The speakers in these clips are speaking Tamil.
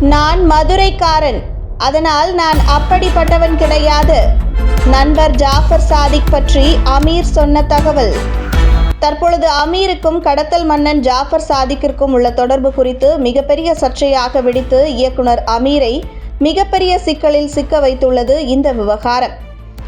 நான் மதுரைக்காரன். அதனால் நான் அப்படிப்பட்டவன் கிடையாது. நண்பர் ஜாஃபர் சாதிக் பற்றி அமீர் சொன்ன தகவல். தற்பொழுது அமீருக்கும் கடத்தல் மன்னன் ஜாஃபர் சாதிக்கிற்கும் உள்ள தொடர்பு குறித்து மிகப்பெரிய சர்ச்சையாக வெடித்து இயக்குனர் அமீரை மிகப்பெரிய சிக்கலில் சிக்க வைத்துள்ளது இந்த விவகாரம்.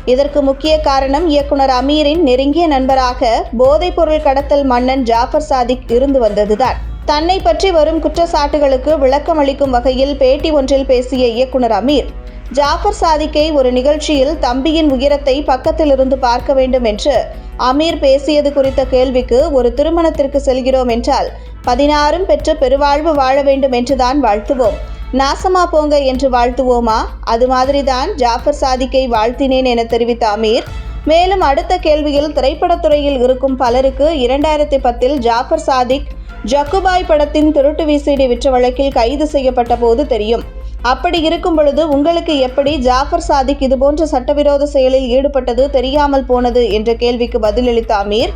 இதற்கு முக்கிய காரணம் இயக்குனர் அமீரின் நெருங்கிய நண்பராக போதைப்பொருள் கடத்தல் மன்னன் ஜாஃபர் சாதிக் இருந்து வந்ததுதான். தன்னை பற்றி வரும் குற்றச்சாட்டுகளுக்கு விளக்கம் அளிக்கும் வகையில் பேட்டி ஒன்றில் பேசிய இயக்குனர் அமீர் ஜாஃபர் சாதிக்கை ஒரு நிகழ்ச்சியில் தம்பியின் உயரத்தை பக்கத்திலிருந்து பார்க்க வேண்டும் என்று அமீர் பேசியது குறித்த கேள்விக்கு ஒரு திருமணத்திற்கு செல்கிறோம் என்றால் பதினாறும் பெற்று பெருவாழ்வு வாழ வேண்டும் என்றுதான் வாழ்த்துவோம். நாசமா போங்க என்று வாழ்த்துவோமா? அது மாதிரிதான் ஜாஃபர் சாதிக்கை வாழ்த்தினேன் என தெரிவித்த அமீர் மேலும் அடுத்த கேள்வியில் திரைப்படத்துறையில் இருக்கும் பலருக்கு இரண்டாயிரத்தி பத்தில் ஜாஃபர் சாதிக் ஜக்குபாய் படத்தின் திருட்டு விசிடி விற்ற வழக்கில் கைது செய்யப்பட்ட போது தெரியும். அப்படி இருக்கும் பொழுது உங்களுக்கு எப்படி ஜாஃபர் சாதிக் இதுபோன்ற சட்டவிரோத செயலில் ஈடுபட்டது தெரியாமல் போனது என்ற கேள்விக்கு பதிலளித்த அமீர்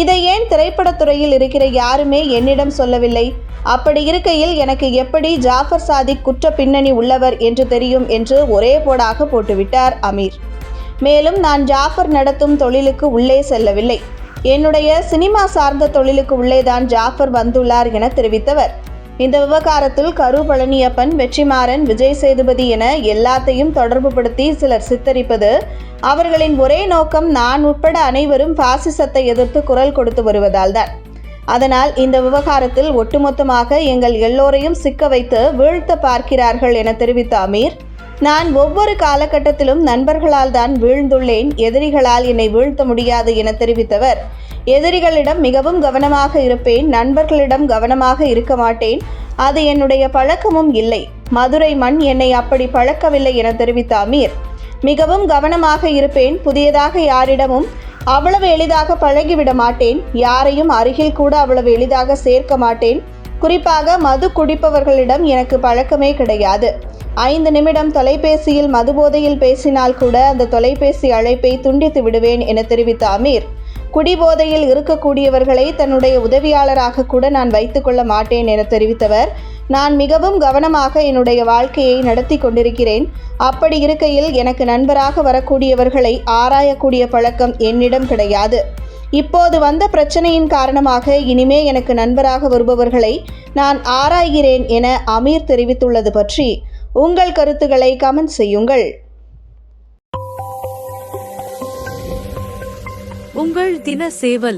இதை ஏன் திரைப்படத்துறையில் இருக்கிற யாருமே என்னிடம் சொல்லவில்லை? அப்படி இருக்கையில் எனக்கு எப்படி ஜாஃபர் சாதிக் குற்ற பின்னணி உள்ளவர் என்று தெரியும் என்று ஒரே போடாக போட்டுவிட்டார் அமீர். மேலும் நான் ஜாஃபர் நடத்தும் தொழிலுக்கு உள்ளே செல்லவில்லை. என்னுடைய சினிமா சார்ந்த தொழிலுக்கு உள்ளேதான் ஜாஃபர் வந்துள்ளார் என தெரிவித்தவர். இந்த விவகாரத்தில் கரு பழனியப்பன் வெற்றிமாறன் விஜய் சேதுபதி என எல்லாத்தையும் தொடர்புபடுத்தி சிலர் சித்தரிப்பது அவர்களின் ஒரே நோக்கம் நான் உட்பட அனைவரும் பாசிசத்தை எதிர்த்து குரல் கொடுத்து வருவதால் தான் அதனால் இந்த விவகாரத்தில் ஒட்டுமொத்தமாக எங்கள் எல்லோரையும் சிக்க வைத்து வீழ்த்த பார்க்கிறார்கள் என தெரிவித்த அமீர் நான் ஒவ்வொரு காலகட்டத்திலும் நண்பர்களால் தான் வீழ்ந்துள்ளேன். எதிரிகளால் என்னை வீழ்த்த முடியாது என தெரிவித்தவர். எதிரிகளிடம் மிகவும் கவனமாக இருப்பேன். நண்பர்களிடம் கவனமாக இருக்க மாட்டேன். அது என்னுடைய பழக்கமும் இல்லை. மதுரை மண் என்னை அப்படி பழக்கவில்லை என தெரிவித்த அமீர். மிகவும் கவனமாக இருப்பேன். புதியதாக யாரிடமும் அவ்வளவு எளிதாக பழகிவிட மாட்டேன். யாரையும் அருகில் கூட அவ்வளவு எளிதாக சேர்க்க மாட்டேன். குறிப்பாக மது குடிப்பவர்களிடம் எனக்கு பழக்கமே கிடையாது. ஐந்து நிமிடம் தொலைபேசியில் மதுபோதையில் பேசினால் கூட அந்த தொலைபேசி அழைப்பை துண்டித்து விடுவேன் என தெரிவித்த அமீர் குடிபோதையில் இருக்கக்கூடியவர்களை தன்னுடைய உதவியாளராக கூட நான் வைத்துக்கொள்ள மாட்டேன் என தெரிவித்தவர் நான் மிகவும் கவனமாக என்னுடைய வாழ்க்கையை நடத்தி கொண்டிருக்கிறேன். அப்படி இருக்கையில் எனக்கு நண்பராக வரக்கூடியவர்களை ஆராயக்கூடிய பழக்கம் என்னிடம் கிடையாது. இப்போது வந்த பிரச்சனையின் காரணமாக இனிமே எனக்கு நண்பராக வருபவர்களை நான் ஆராய்கிறேன் என அமீர் தெரிவித்துள்ளது பற்றி உங்கள் கருத்துக்களை கமெண்ட் செய்யுங்கள். உங்கள் தின சேவல்.